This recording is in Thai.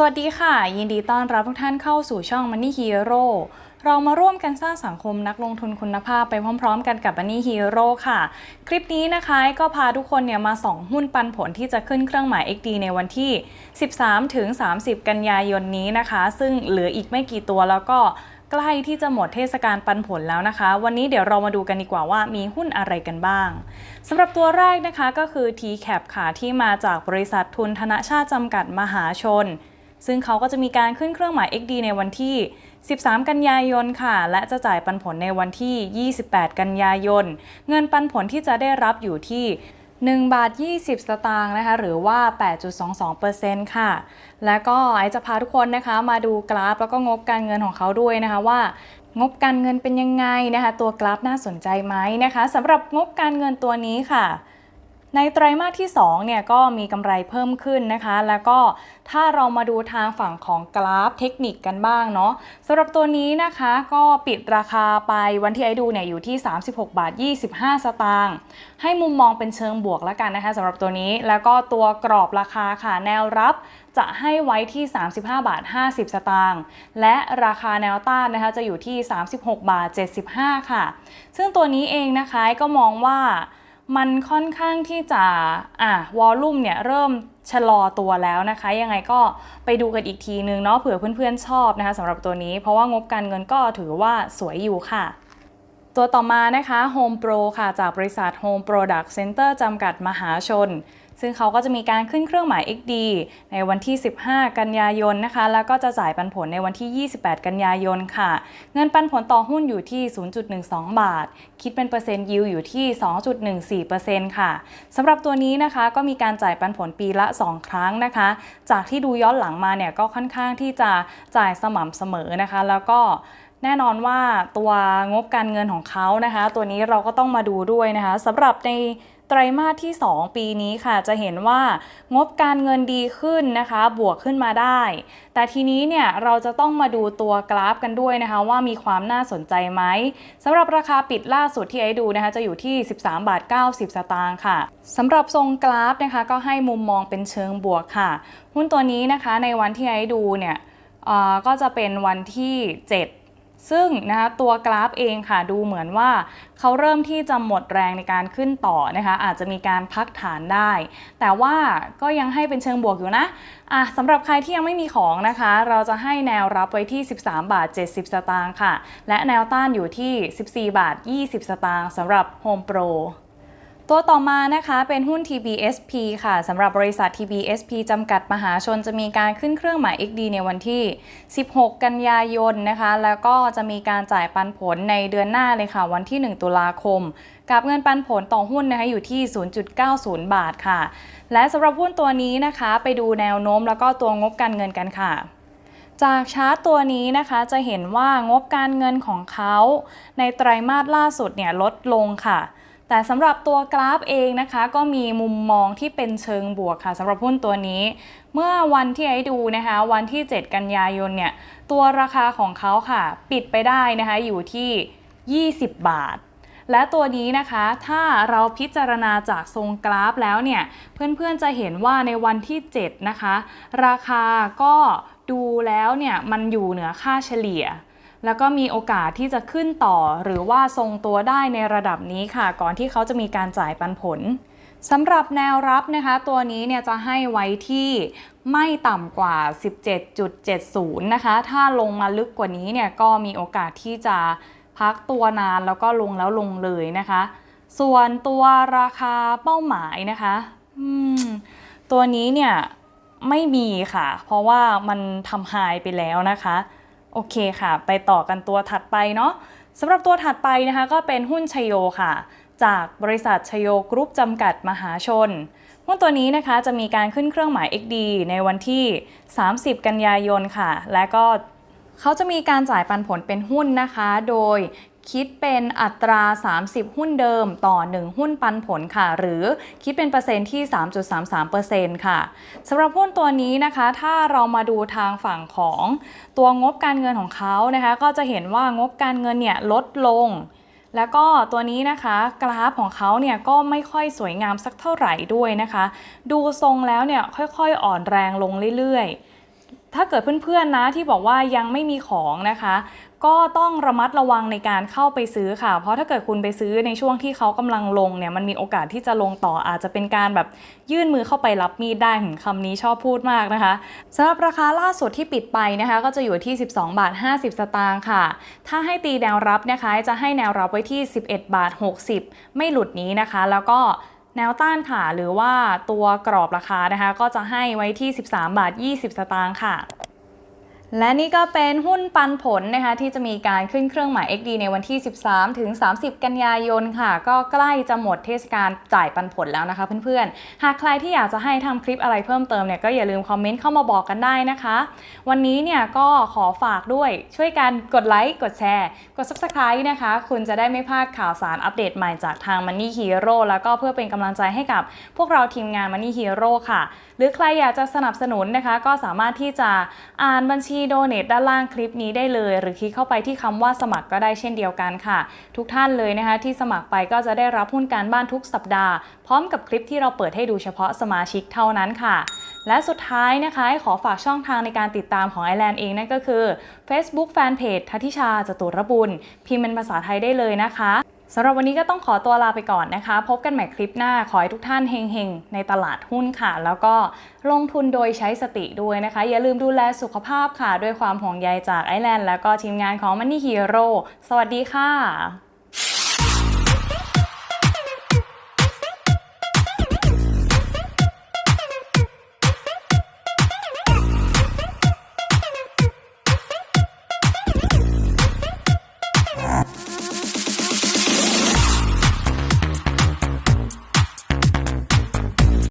สวัสดีค่ะ ยินดีต้อนรับทุกท่านเข้าสู่ช่อง Money Hero เรามาร่วมกันสร้างสังคมนักลงทุนคุณภาพไปพร้อม ๆ กันกับ Money Hero ค่ะ คลิปนี้นะคะก็พาทุกคนเนี่ยมาส่องหุ้นปันผลที่จะขึ้นเครื่องหมาย XD ในวันที่ 13 ถึง 30 กันยายนนี้นะคะ ซึ่งเหลืออีกไม่กี่ตัวแล้วก็ใกล้ที่จะหมดเทศกาลปันผลแล้วนะคะ วันนี้เดี๋ยวเรามาดูกันดีกว่าว่ามีหุ้นอะไรกันบ้างสำหรับตัวแรกนะคะก็คือ TCAP ค่ะที่มาจากบริษัททุนธนชาติจำกัดมหาชน ซึ่งเขาก็จะมีการขึ้นเครื่องหมาย XD ในวันที่ 13 กันยายนค่ะ และจะจ่ายปันผลในวันที่ 28 กันยายน เงินปันผลที่จะได้รับอยู่ที่1บาท20 สตางค์นะคะ หรือว่า 8.22%ค่ะ และก็ไอจะพาทุกคนนะคะ มาดูกราฟแล้วก็งบการเงินของเขาด้วยนะคะว่างบการเงินเป็นยังไงนะคะ ตัวกราฟน่าสนใจไหมนะคะสำหรับงบการเงินตัวนี้ค่ะ ในไตรมาสที่2เนี่ยก็มีกำไรเพิ่มขึ้นนะคะ แล้วก็ถ้าเรามาดูทางฝั่งของกราฟเทคนิคกันบ้างเนาะสำหรับตัวนี้นะคะก็ปิดราคาไปวันที่ไอดูเนี่ยอยู่ที่ 36 บาท 25 สตางค์ให้มุมมองเป็นเชิงบวกแล้วกันนะคะสำหรับตัวนี้แล้วก็ตัวกรอบราคาค่ะแนวรับจะให้ไว้ที่ 35 บาท 50 สตางค์และราคาแนวต้านนะคะจะอยู่ที่ 36 บาท 75 ค่ะ ซึ่งตัวนี้เองนะคะก็มองว่า มันค่อนข้างที่จะอะวอลลุ่มเนี่ยเริ่มชะลอตัวแล้วนะคะ ยังไงก็ไปดูกันอีกทีนึงเนาะเผื่อเพื่อนๆชอบนะคะสำหรับตัวนี้ เพราะว่างบการเงินก็ถือว่าสวยอยู่ค่ะ ตัวต่อมานะคะ Home Pro ค่ะจากบริษัท Home Product Center จำกัดมหาชน ซึ่งเขาก็จะมีการขึ้นเครื่องหมาย XD ในวันที่ 15 กันยายนนะคะ แล้วก็จะจ่ายปันผลในวันที่ 28 กันยายนค่ะ เงินปันผลต่อหุ้นอยู่ที่ 0.12 บาท คิดเป็นเปอร์เซ็นต์ยิวอยู่ที่ 2.14%ค่ะสำหรับตัวนี้นะคะก็มีการจ่ายปันผลปีละ 2 ครั้งนะคะ จากที่ดูย้อนหลังมาเนี่ยก็ค่อนข้างที่จะจ่ายสม่ำเสมอนะคะ แล้วก็แน่นอนว่าตัวงบการเงินของเขานะคะ ตัวนี้เราก็ต้องมาดูด้วยนะคะสำหรับใน ไตรมาสที่ 2 ปีนี้ค่ะ จะเห็นว่างบการเงินดีขึ้นนะคะ บวกขึ้นมาได้ แต่ทีนี้เนี่ยเราจะต้องมาดูตัวกราฟกันด้วยนะคะ ว่ามีความน่าสนใจไหมสำหรับราคาปิดล่าสุดที่ไอ้ดูนะคะจะอยู่ที่ 13 บาท 90 สตางค์ค่ะสำหรับทรงกราฟนะคะ ก็ให้มุมมองเป็นเชิงบวกค่ะ หุ้นตัวนี้นะคะในวันที่ไอ้ดูเนี่ยก็จะเป็นวันที่ 7 ซึ่งนะคะตัวกราฟเองค่ะดูเหมือนว่าเขาเริ่มที่จะหมดแรงในการขึ้นต่อนะคะอาจจะมีการพักฐานได้ แต่ว่าก็ยังให้เป็นเชิงบวกอยู่นะอะสำหรับใครที่ยังไม่มีของนะคะ เราจะให้แนวรับไว้ที่ 13 บาท 70 สตางค์ค่ะ และแนวต้านอยู่ที่ 14 บาท 20 สตางค์สำหรับ Home Pro ตัวต่อมานะคะเป็นหุ้น TBSP ค่ะสำหรับบริษัท TBSP จำกัดมหาชนจะมีการขึ้นเครื่องหมาย XD ในวันที่ 16 กันยายนนะคะแล้วก็จะมีการจ่ายปันผลในเดือนหน้าเลยค่ะ วันที่ 1 ตุลาคม กับเงินปันผลต่อหุ้นนะคะอยู่ที่ 0.90 บาทค่ะ และสำหรับหุ้นตัวนี้นะคะไปดูแนวโน้มแล้วก็ตัวงบการเงินกันค่ะจากชาร์ตตัวนี้นะคะจะเห็นว่างบการเงินของเขา ในไตรมาสล่าสุดเนี่ยลดลงค่ะ แต่สำหรับตัวกราฟเองนะคะ ก็มีมุมมองที่เป็นเชิงบวกค่ะสำหรับหุ้นตัวนี้ เมื่อวันที่ไอ้ดูนะคะ วันที่ 7 กันยายนเนี่ยตัวราคาของเขาค่ะ ปิดไปได้นะคะอยู่ที่ 20 บาทและตัวนี้นะคะถ้าเราพิจารณาจากทรงกราฟแล้วเนี่ย เพื่อนๆจะเห็นว่าในวันที่ 7 นะคะ ราคาก็ดูแล้วเนี่ย มันอยู่เหนือค่าเฉลี่ย แล้วก็มีโอกาสที่จะขึ้นต่อหรือว่าทรงตัวได้ในระดับนี้ค่ะ ก่อนที่เขาจะมีการจ่ายปันผลสำหรับแนวรับนะคะ ตัวนี้เนี่ยจะให้ไว้ที่ไม่ต่ำกว่า 17.70 นะคะ ถ้าลงมาลึกกว่านี้เนี่ยก็มีโอกาสที่จะพักตัวนานแล้วก็ลงแล้วลงเลยนะคะ ส่วนตัวราคาเป้าหมายนะคะตัวนี้เนี่ยไม่มีค่ะ เพราะว่ามันทำไฮไปแล้วนะคะ โอเคค่ะ ไปต่อกันตัวถัดไปเนาะสำหรับตัวถัดไปนะคะก็เป็นหุ้นชโยค่ะ จากบริษัทชโยกรุ๊ปจำกัดมหาชนหุ้นตัวนี้นะคะจะมีการขึ้นเครื่องหมาย XD ในวันที่ 30 กันยายนค่ะ และก็เขาจะมีการจ่ายปันผลเป็นหุ้นนะคะ โดยคิดเป็นอัตรา 30 หุ้นเดิมต่อ 1 หุ้นปันผลค่ะ หรือคิดเป็นเปอร์เซ็นต์ที่ 3.33%ค่ะสำหรับหุ้นตัวนี้นะคะ ถ้าเรามาดูทางฝั่งของตัวงบการเงินของเขานะคะ ก็จะเห็นว่างบการเงินเนี่ยลดลง แล้วก็ตัวนี้นะคะกราฟของเขาเนี่ยก็ไม่ค่อยสวยงามสักเท่าไหร่ด้วยนะคะ ดูทรงแล้วเนี่ยค่อยๆ อ่อนแรงลงเรื่อยๆ ถ้าเกิดเพื่อนๆนะที่บอกว่ายังไม่มีของนะคะ ก็ต้องระมัดระวังในการเข้าไปซื้อค่ะ เพราะถ้าเกิดคุณไปซื้อในช่วงที่เขากำลังลงเนี่ยมันมีโอกาสที่จะลงต่ออาจจะเป็นการแบบยื่นมือเข้าไปรับมีดได้ถึงคำนี้ชอบพูดมากนะคะสำหรับราคาล่าสุดที่ปิดไปนะคะ ก็จะอยู่ที่ 12 บาท 50 สตางค์ค่ะ ถ้าให้ตีแนวรับนะคะจะให้แนวรับไว้ที่ 11 บาท 60 ไม่หลุดนี้นะคะ แล้วก็ แนวต้านค่ะ หรือว่าตัวกรอบราคานะคะ ก็จะให้ไว้ที่ 13 บาท 20 สตางค์ค่ะ และนี่ก็เป็นหุ้นปันผลนะคะที่จะมีการขึ้นเครื่องหมาย XD ในวันที่ 13 ถึง 30 กันยายนค่ะ ก็ใกล้จะหมดเทศกาลจ่ายปันผลแล้วนะคะเพื่อนๆ หากใครที่อยากจะให้ทำคลิปอะไรเพิ่มเติมเนี่ยก็อย่าลืมคอมเมนต์เข้ามาบอกกันได้นะคะ วันนี้เนี่ยก็ขอฝากด้วยช่วยกันกดไลค์ กดแชร์ กด Subscribe นะคะ คุณจะได้ไม่พลาดข่าวสารอัปเดตใหม่จากทาง Money Hero แล้วก็เพื่อเป็นกำลังใจให้กับพวกเราทีมงาน Money Hero ค่ะ หรือใครอยากจะสนับสนุนนะคะ ก็สามารถที่จะอ่านบัญชีโดเน a t ด้านล่างคลิปนี้ได้เลย หรือคลิกเข้าไปที่คำว่าสมัครก็ได้เช่นเดียวกันค่ะ ทุกท่านเลยนะคะที่สมัครไปก็จะได้รับหุ้นการบ้านทุกสัปดาห์ พร้อมกับคลิปที่เราเปิดให้ดูเฉพาะสมาชิกเท่านั้นค่ะและสุดท้ายนะคะขอฝากช่องทางในการติดตามของไอแลนด์เองนั่นก็คือ Facebook Fanpage ทัติชาจตุรบุญ พิมพ์เป็นภาษาไทยได้เลยนะคะ สำหรับวันนี้ก็ต้องขอตัวลาไปก่อนนะคะ พบกันใหม่คลิปหน้า ขอให้ทุกท่านเฮงๆ ในตลาดหุ้นค่ะ แล้วก็ลงทุนโดยใช้สติด้วยนะคะ อย่าลืมดูแลสุขภาพค่ะ ด้วยความห่วงใยจากไอแลนด์แล้วก็ทีมงานของ Money Hero สวัสดีค่ะ